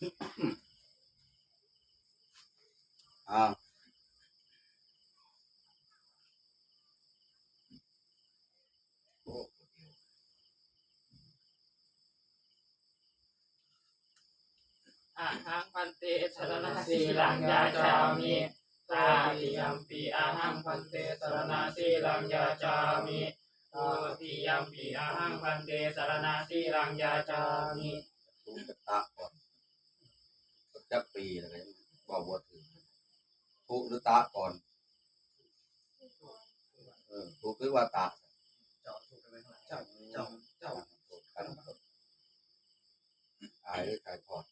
อ้าวอาหังพันเตสรณสีลังยาจามิตาติยัมปีอาหังพันเตสรณสีลังยาจามิตุติยัมปีอาหังพันเตสรณสีลังยาจามิถูกตะก่อนสัก จักปีแล้วก็ยังบอกว่าถึงถูกหรือตะก่อน เออถูกหรือว่าตะเจาะถูกไปข้างหลังเจาะเจาะเจาะถูกกันครับขายหรือขายทอด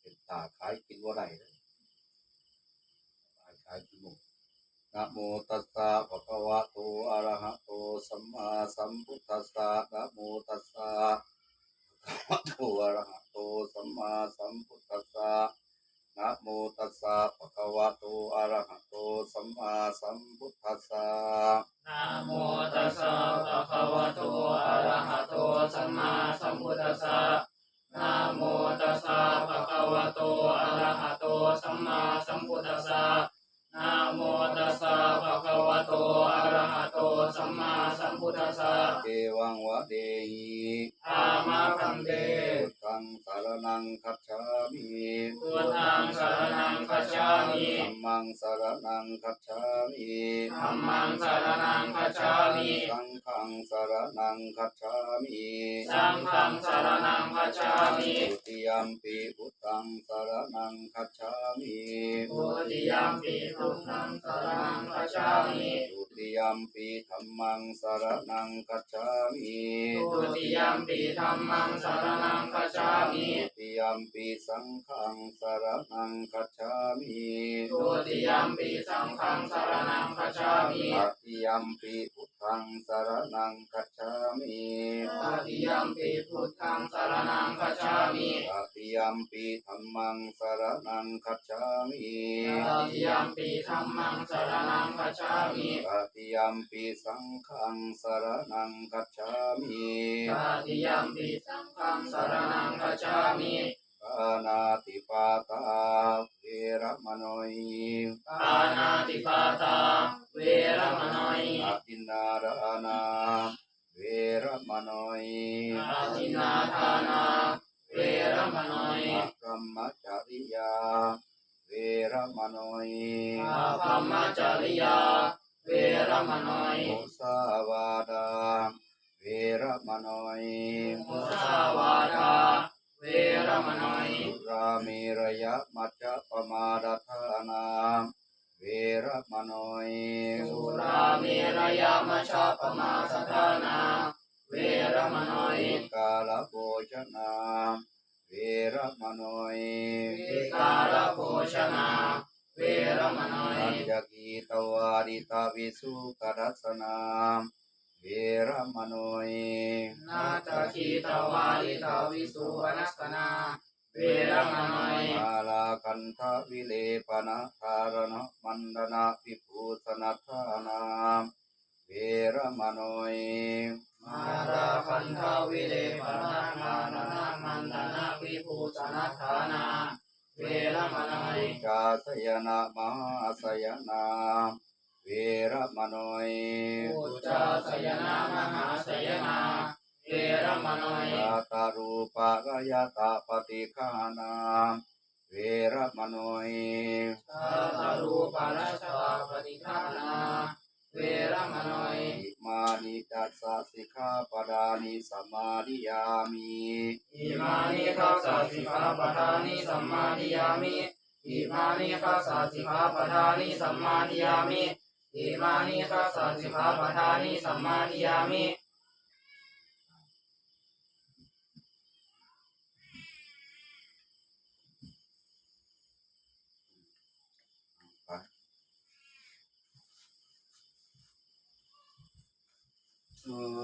เป็นตาขายกินว่าไรนะขายขายกินหมูนะโมตัสสะภะคะวะ คัจฉามิพุทธังสรณังคัจฉามิธัมมังสารนังคัจฉามิธัมมังสรณังคัจฉามิสังฆังสารนังคัจฉามิสังฆังสรณังคัจฉามิทุติยัมปิพุทธังสารนังคัจฉามิทุติยัมปิพุทธังสรณังคัจฉามิทุติยัมปิธัมมังสารนังคัจฉามิทุติยัมปิธัมมังสรณังคัจฉามิทุติ ยัมปิสังฆังสารนังคัจฉามิทุติยัมปิสังฆังสรณังคัจฉามิตติยัมปิพุท ธังสารนังคัจฉามิตติยัมปิพุทธังสรณังคัจฉามิตติยัมปิธัมมังสารนังคัจฉามิตติยัมปิธัมมังสรณังคัจฉามิตติยัมปิสังฆังสารนังคัจฉามิตติยัมปิสังฆังสรณังคัจฉามิปานาติปาตาเวรมโนยปานาติปาตาเวรมโนยอาติ นารานาเวรมโนยอาทินาทานาเวรมโนยอาพรหมจริยา เวรมโนยอาภัมมจริยา เวรมโนยมุสาวาดา เวรมโนยมุสาวาทา เวรมโนย สุราเมรยมัจจปมาดทานาเวรมโนย สุราเมรยามชาปมาสทานา เวรมโนยกาลโภชนาเวรมโนยวิกาลโภชนาเวรมโนยปัญญกีตวาริตาวิสุกรัสนาเวรมโนยนาตคีตวาลิตาวิสุวนัสนาเวรมโนยมาลาคันทวิเลปนะธารณมันดนาวิภูสนัทานา เวรมโนยมาราคันทาวิเลปนานานามันดานาวิภูสนัฐานา เวรมโนยจาสยนะมหาสยนาเวรมโนยอุจาสยนามหาสยนาเวรมโนยยาตารูปะกายตาปฏิฆานาเวรมโนยตาตารูปาราชาปฏิฆานา เวรมโนยอิมานิจัสสะสิกขาปดานิสมมาดิยามิอิมานิคัสสะสิกขาปทานิสัมมาทิยามิอิมานิคัสสะสิกขาปทานิสัมมาทิยามิอิมานิคัสสะสิกขาปทานิสัมมาทิยามิ Uh,